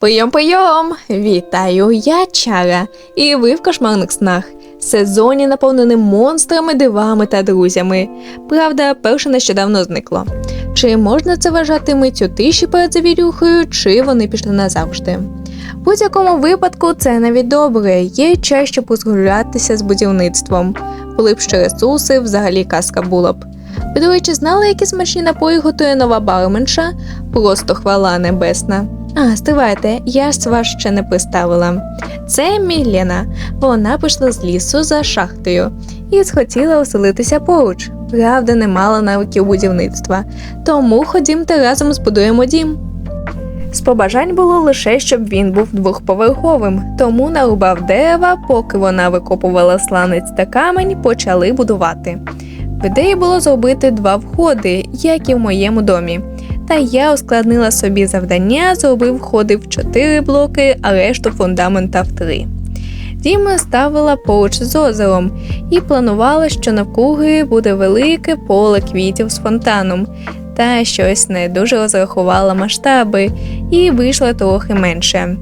Прийом! Вітаю, я Чара, і ви в кошмарних снах. Сезоні наповненим монстрами, дивами та друзями. Правда, перше нещодавно зникло. Чи можна це вважати миттю тиші перед завірюхою, чи вони пішли назавжди? В будь-якому випадку це навіть добре, є час, щоб розгулятися з будівництвом. Були б ще ресурси, взагалі казка була б. Ви, до речі, знали, які смачні напої готує нова барменша? Просто хвала небесна. А, стривайте, я ж вас ще не представила. Це Мілена. Вона пішла з лісу за шахтою і схотіла оселитися поруч. Правда, не мала навиків будівництва. Тому ходімте разом збудуємо дім. З побажань було лише, щоб він був двохповерховим, тому нарубав дерева, поки вона викопувала сланець та камень, почали будувати. В ідеї було зробити два входи, як і в моєму домі. Та я ускладнила собі завдання, зробив ходи в 4 блоки, а решту фундамента в 3. Дім ставила поруч з озером і планувала, що навкруги буде велике поле квітів з фонтаном, та щось не дуже розрахувала масштаби і вийшло трохи менше.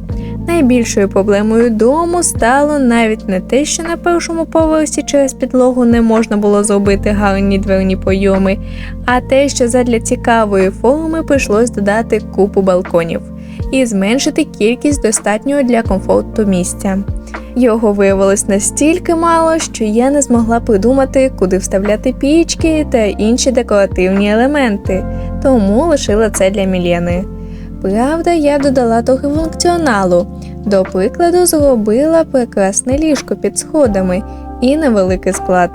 Найбільшою проблемою дому стало навіть не те, що на першому поверсі через підлогу не можна було зробити гарні дверні пройоми, а те, що задля цікавої форми прийшлось додати купу балконів і зменшити кількість достатньої для комфорту місця. Його виявилось настільки мало, що я не змогла придумати, куди вставляти пічки та інші декоративні елементи, тому лишила це для Мілєни. Правда, я додала трохи функціоналу. До прикладу, зробила прекрасне ліжко під сходами і невеликий склад.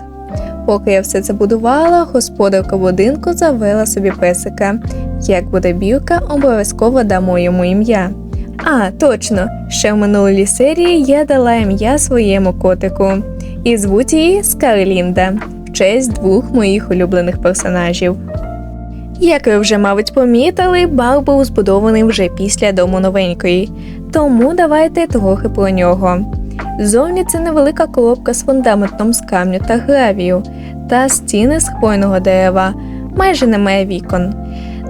Поки я все це будувала, господарка будинку завела собі песика. Як буде білка, обов'язково дамо йому ім'я. А, точно, ще в минулій серії я дала ім'я своєму котику. І звуть її Скарлінда в честь двох моїх улюблених персонажів. Як ви вже, мабуть, помітили, бар був збудований вже після дому новенької, тому давайте трохи про нього. Зовні це невелика коробка з фундаментом з камню та гравію та стіни з хвойного дерева, майже немає вікон.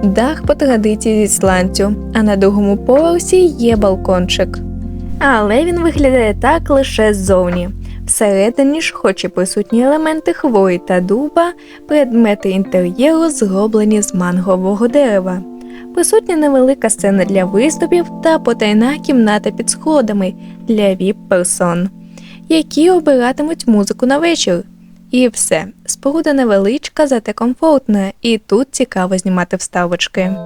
Дах по традиції зі сланцю, а на другому поверсі є балкончик. Але він виглядає так лише ззовні. Всередині ж, хоч і присутні елементи хвої та дуба, предмети інтер'єру зроблені з мангового дерева. Присутня невелика сцена для виступів та потайна кімната під сходами для віп-персон, які обиратимуть музику на вечір. І все, споруда невеличка, зате комфортна, і тут цікаво знімати вставочки.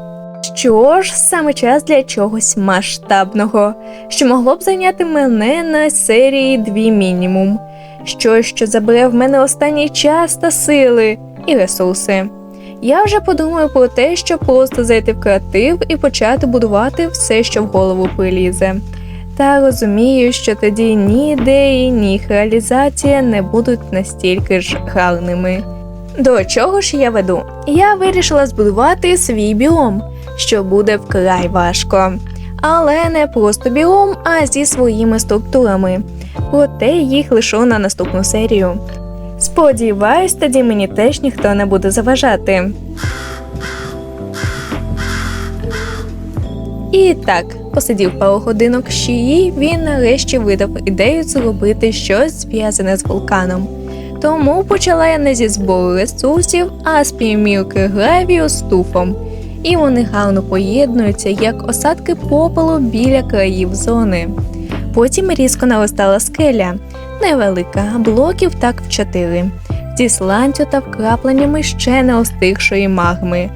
Що ж, саме час для чогось масштабного, що могло б зайняти мене на серії дві мінімум, щось, що забере в мене останній час та сили і ресурси. Я вже подумаю про те, щоб просто зайти в креатив і почати будувати все, що в голову прилізе. Та розумію, що тоді ні ідеї, ні реалізація не будуть настільки ж гарними. До чого ж я веду? Я вирішила збудувати свій біом, що буде вкрай важко. Але не просто біом, а зі своїми структурами. Проте їх лишу на наступну серію. Сподіваюсь, тоді мені теж ніхто не буде заважати. І так, посидів пару годинок з шиї, він нарешті видав ідею зробити щось зв'язане з вулканом. Тому почала я не зі збору ресурсів, а з півмірки гравію з туфом. І вони гарно поєднуються, як осадки попелу біля країв зони. Потім різко наростала скеля, невелика, блоків так в чотири, зі сланцю та вкрапленнями ще не остигшої магми.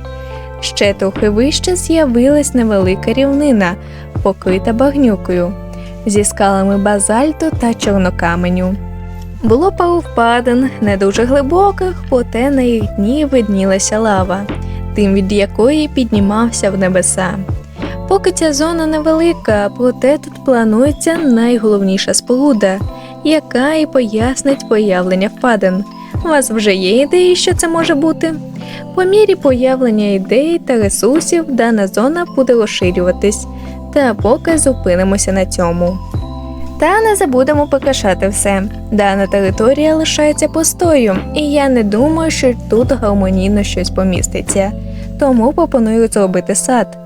Ще трохи вище з'явилась невелика рівнина, покрита багнюкою, зі скалами базальту та чорнокаменю. Було пару впадин, не дуже глибоких, проте на їх дні виднілася лава, тим від якої піднімався в небеса. Поки ця зона невелика, проте тут планується найголовніша споруда, яка і пояснить появлення впадин. У вас вже є ідеї, що це може бути? По мірі появлення ідей та ресурсів дана зона буде розширюватись, та поки зупинимося на цьому. Та не забудемо прикрашати все. Дана територія лишається пустою, і я не думаю, що тут гармонійно щось поміститься. Тому пропоную зробити сад.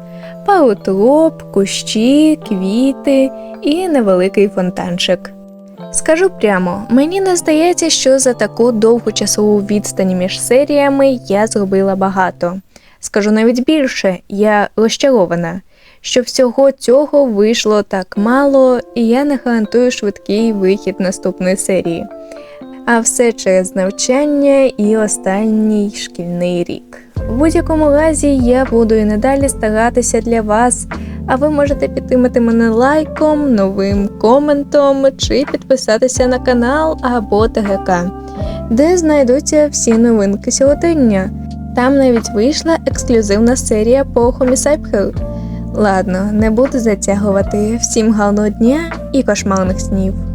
пару троп, кущі, квіти і невеликий фонтанчик. Скажу прямо, мені не здається, що за таку довгу часову відстань між серіями я зробила багато. Скажу навіть більше, я розчарована, що всього цього вийшло так мало, і я не гарантую швидкий вихід наступної серії. А все через навчання і останній шкільний рік. В будь-якому разі я буду і надалі старатися для вас, а ви можете підтримати мене лайком, новим коментом чи підписатися на канал або ТГК, де знайдуться всі новинки сьогодення. Там навіть вийшла ексклюзивна серія по Хомісайпхер. Ладно, не буду затягувати. Всім гарного дня і кошмарних снів.